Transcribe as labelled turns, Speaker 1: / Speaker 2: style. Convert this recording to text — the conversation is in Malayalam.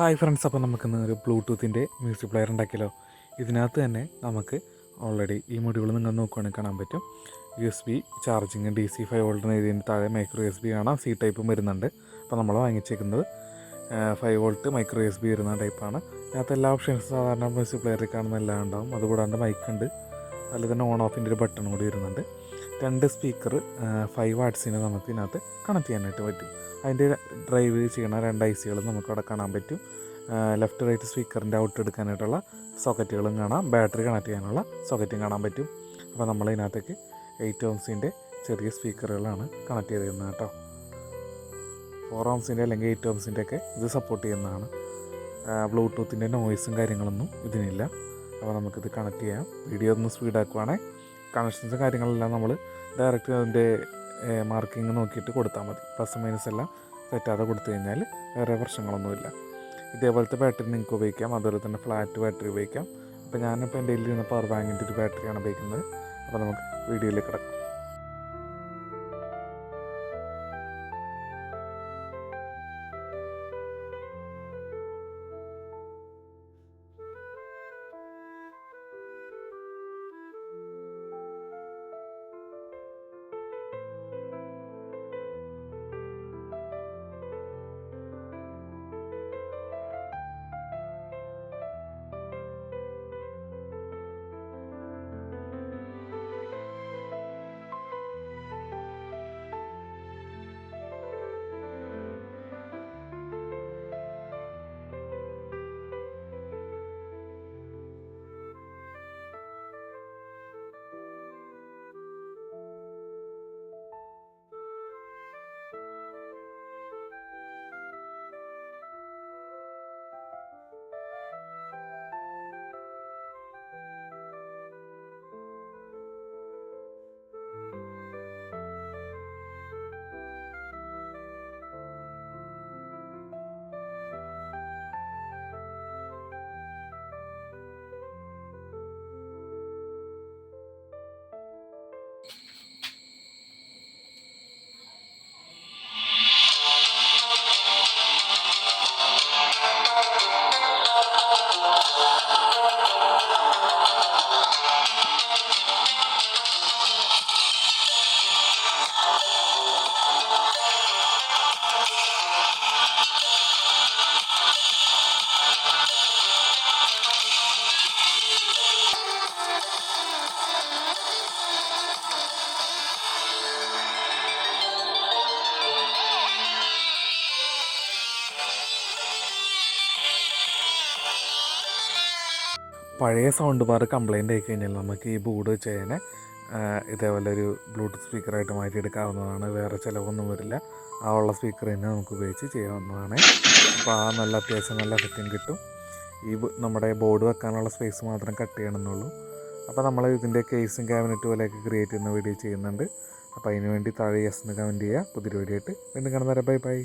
Speaker 1: ഹായ് ഫ്രണ്ട്സ് അപ്പോൾ നമുക്കിന്ന് ഒരു ബ്ലൂടൂത്തിന്റെ മ്യൂസിക് പ്ലെയർ ഉണ്ടാക്കിയല്ലോ. ഇതിനകത്ത് തന്നെ നമുക്ക് ഓൾറെഡി ഈ മൊഡ്യൂൾ നിങ്ങൾ നോക്കുകയാണെങ്കിൽ കാണാൻ പറ്റും. U S B charging D C five വോൾട്ടിന് ഇതിന്റെ താഴെ മൈക്രോ എസ് ബി കാണാം. സി ടൈപ്പും വരുന്നുണ്ട്. അപ്പോൾ നമ്മൾ വാങ്ങിച്ചേക്കുന്നത് five volt micro U S വരുന്ന ടൈപ്പാണ് ഇതിനകത്ത് എല്ലാ ഓപ്ഷൻസും സാധാരണ മ്യൂസിക് പ്ലെയറിൽ കാണുന്ന എല്ലാം ഉണ്ടാവും. അതുകൂടാണ്ട് മൈക്ക് ഉണ്ട്. അതിൽ തന്നെ ഓൺ ഓഫിന്റെ ഒരു ബട്ടൺ കൂടി വരുന്നുണ്ട്. രണ്ട് സ്പീക്കർ ഫൈവ് വാട്ട്സിന് നമുക്ക് ഇതിനകത്ത് കണക്ട് ചെയ്യാനായിട്ട് പറ്റും. അതിന്റെ ഡ്രൈവ് ചെയ്യണ രണ്ട് ഐ സികളും നമുക്കവിടെ കാണാൻ പറ്റും. ലെഫ്റ്റ് റൈറ്റ് സ്പീക്കറിന്റെ ഔട്ട് എടുക്കാനായിട്ടുള്ള സോക്കറ്റുകളും കാണാം. ബാറ്ററി കണക്ട് ചെയ്യാനുള്ള സോക്കറ്റും കാണാൻ പറ്റും. അപ്പോൾ നമ്മൾ ഇതിനകത്തേക്ക് എയ്റ്റ് ഓംസിന്റെ ചെറിയ സ്പീക്കറുകളാണ് കണക്ട് ചെയ്തിരുന്നത് കേട്ടോ. ഫോർ ഓംസിന്റെ അല്ലെങ്കിൽ എയ്റ്റ് ഓംസിന്റെ ഒക്കെ ഇത് സപ്പോർട്ട് ചെയ്യുന്നതാണ്. ബ്ലൂടൂത്തിന്റെ നോയ്സും കാര്യങ്ങളൊന്നും ഇതിനില്ല. അപ്പോൾ നമുക്കിത് കണക്ട് ചെയ്യാം. വീഡിയോ ഒന്ന് സ്പീഡാക്കുവാണെങ്കിൽ കണക്ഷൻസ് കാര്യങ്ങളെല്ലാം നമ്മൾ ഡയറക്റ്റ് അതിന്റെ മാർക്കിങ് നോക്കിയിട്ട് കൊടുത്താൽ മതി. പ്ലസ് മൈനസ് എല്ലാം തെറ്റാതെ കൊടുത്തു കഴിഞ്ഞാൽ വേറെ പ്രശ്നങ്ങളൊന്നുമില്ല. ഇതേപോലത്തെ ബാറ്ററി നിങ്ങൾക്ക് ഉപയോഗിക്കാം. അതുപോലെ തന്നെ ഫ്ലാറ്റ് ബാറ്ററി ഉപയോഗിക്കാം. അപ്പോൾ ഞാനിപ്പോൾ എന്റെ കയ്യിൽ ഇരുന്ന പവർ ബാങ്കിന്റെ ഒരു ബാറ്ററിയാണ് ഉപയോഗിക്കുന്നത്. അപ്പോൾ നമുക്ക് വീഡിയോയിൽ കിടക്കാം. പഴയ സൗണ്ട് ബാർ കംപ്ലൈന്റ് ആയി കഴിഞ്ഞാൽ നമുക്ക് ഈ വെച്ച് കഴിഞ്ഞാൽ ഇതേപോലെ ഒരു ബ്ലൂടൂത്ത് സ്പീക്കറായിട്ട് മാറ്റിയെടുക്കാവുന്നതാണ് വേറെ ചിലവൊന്നും വരില്ല. ആ ഉള്ള സ്പീക്കർ തന്നെ നമുക്ക് ഉപയോഗിച്ച് ചെയ്യാവുന്നതാണ്. അപ്പോൾ ആ നല്ല അത്യാവശ്യം നല്ല എഫക്റ്റും കിട്ടും. ഈ നമ്മുടെ ബോർഡ് വെക്കാനുള്ള സ്പേസ് മാത്രം കട്ട് ചെയ്യണമെന്നുള്ളൂ. അപ്പോൾ നമ്മൾ ഇതിന്റെ കേസും ക്യാബിനറ്റ് പോലെയൊക്കെ ക്രിയേറ്റ് ചെയ്യുന്ന വീഡിയോ ചെയ്യുന്നുണ്ട്. അപ്പോൾ അതിന് വേണ്ടി താഴെ യെസ് എന്ന് കമന്റ് ചെയ്യുക. പുതിയൊരു വീഡിയോ ആയിട്ട് വീണ്ടും കാണുന്നവരെ ബൈ ബൈ